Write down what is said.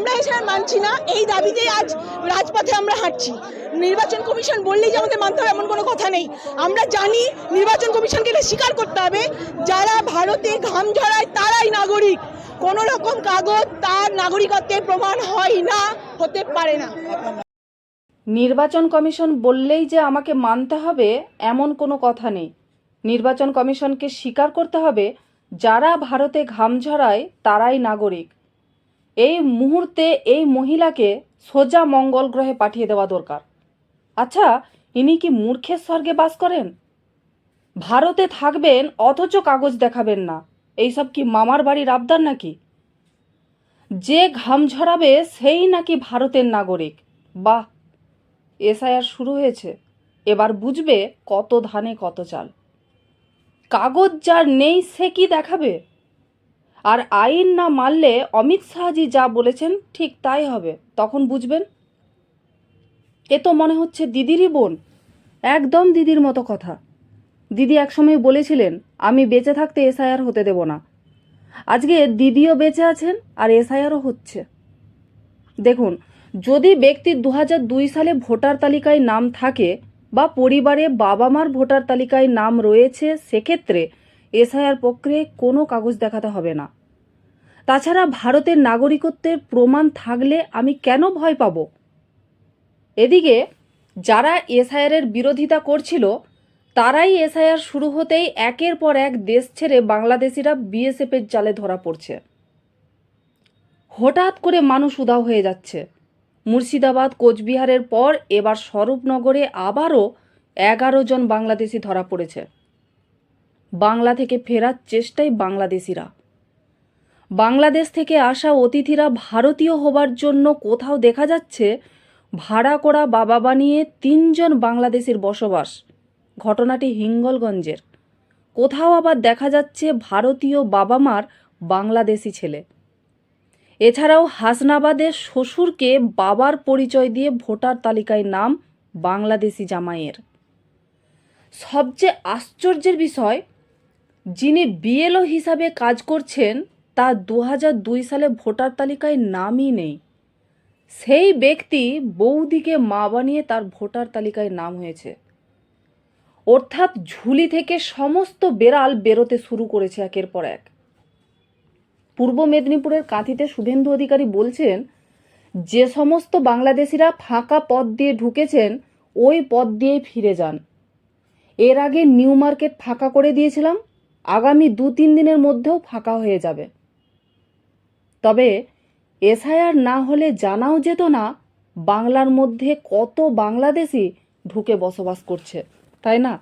আমরা আর মানছি না। এই দাবিতেই আজ রাজপথে আমরা হাঁটছি। নির্বাচন কমিশন বললেই যে আমাদের মানতে হবে, এমন কোনো কথা নেই। আমরা জানি নির্বাচন কমিশনকে এটা স্বীকার করতে হবে। যারা ভারতে ঘাম ঝরায় তারাই নাগরিক। কোনো রকম কাগজ তার নাগরিকত্বের প্রমাণ হয় না, হতে পারে না। নির্বাচন কমিশন বললেই যে আমাকে মানতে হবে, এমন কোনো কথা নেই। নির্বাচন কমিশনকে স্বীকার করতে হবে, যারা ভারতে ঘাম ঝরায় তারাই নাগরিক। এই মুহূর্তে এই মহিলাকে সোজা মঙ্গল গ্রহে পাঠিয়ে দেওয়া দরকার। আচ্ছা ইনি কি মূর্খের স্বর্গে বাস করেন? ভারতে থাকবেন, অথচ কাগজ দেখাবেন না। এইসব কি মামার বাড়ির আবদার নাকি? যে ঘাম ঝরাবে, সেই নাকি ভারতের নাগরিক। বাহ! এসআইআর শুরু হয়েছে। এবার বুঝবে কত ধানে কত চাল। কাগজ যার নেই, সে কি দেখাবে? আর আইন না মানলে অমিত শাহজি যা বলেছেন ঠিক তাই হবে। তখন বুঝবেন? এ তো মনে হচ্ছে দিদিরই বোন। একদম দিদির মতো কথা। দিদি একসময় বলেছিলেন, আমি বেঁচে থাকতে এসআইআর হতে দেব না। আজকে দিদিও বেঁচে আছেন আর এসআইআরও হচ্ছে। দেখুন, যদি ব্যক্তির দু দুই সালে ভোটার তালিকায় নাম থাকে বা পরিবারে বাবা মার ভোটার তালিকায় নাম রয়েছে, সেক্ষেত্রে এসআইআর পক্ষে কোনো কাগজ দেখাতে হবে না। তাছাড়া ভারতের নাগরিকত্বের প্রমাণ থাকলে আমি কেন ভয় পাব? এদিকে, যারা এসআইআরের বিরোধিতা করছিল, তারাই এসআইআর শুরু হতেই একের পর এক দেশ ছেড়ে বাংলাদেশিরা বিএসএফের জালে ধরা পড়ছে। হঠাৎ করে মানুষ উদাও হয়ে যাচ্ছে। মুর্শিদাবাদ, কোচবিহারের পর এবার স্বরূপনগরে আবারও এগারো জন বাংলাদেশি ধরা পড়েছে। বাংলা থেকে ফেরার চেষ্টায় বাংলাদেশিরা। বাংলাদেশ থেকে আসা অতিথিরা ভারতীয় হবার জন্য কোথাও দেখা যাচ্ছে ভাড়া করা বাবা বানিয়ে তিনজন বাংলাদেশির বসবাস। ঘটনাটি হিঙ্গলগঞ্জের। কোথাও আবার দেখা যাচ্ছে ভারতীয় বাবা মার বাংলাদেশি ছেলে। এছাড়াও হাসনাবাদের শ্বশুরকে বাবার পরিচয় দিয়ে ভোটার তালিকায় নাম বাংলাদেশি জামাইয়ের। সবচেয়ে আশ্চর্যের বিষয় যিনি বিএলও হিসাবে কাজ করছেন তার দু দুই সালে ভোটার তালিকায় নামই নেই। সেই ব্যক্তি বৌদিকে মা বানিয়ে তার ভোটার তালিকায় নাম হয়েছে। অর্থাৎ ঝুলি থেকে সমস্ত বেড়াল বেরোতে শুরু করেছে একের পর এক। পূর্ব মেদিনীপুরের কাঁথিতে শুভেন্দু অধিকারী বলছেন, যে সমস্ত বাংলাদেশিরা ফাঁকা পথ দিয়ে ঢুকেছেন, ওই পথ দিয়েই ফিরে যান। এর আগে নিউ মার্কেট ফাঁকা করে দিয়েছিলাম আগামী দু তিন দিনের মধ্যেও ফাঁকা হয়ে যাবে। তবে এসআইআর না হলে জানাও যেত না বাংলার মধ্যে কত বাংলাদেশি ঢুকে বসবাস করছে, তাই না?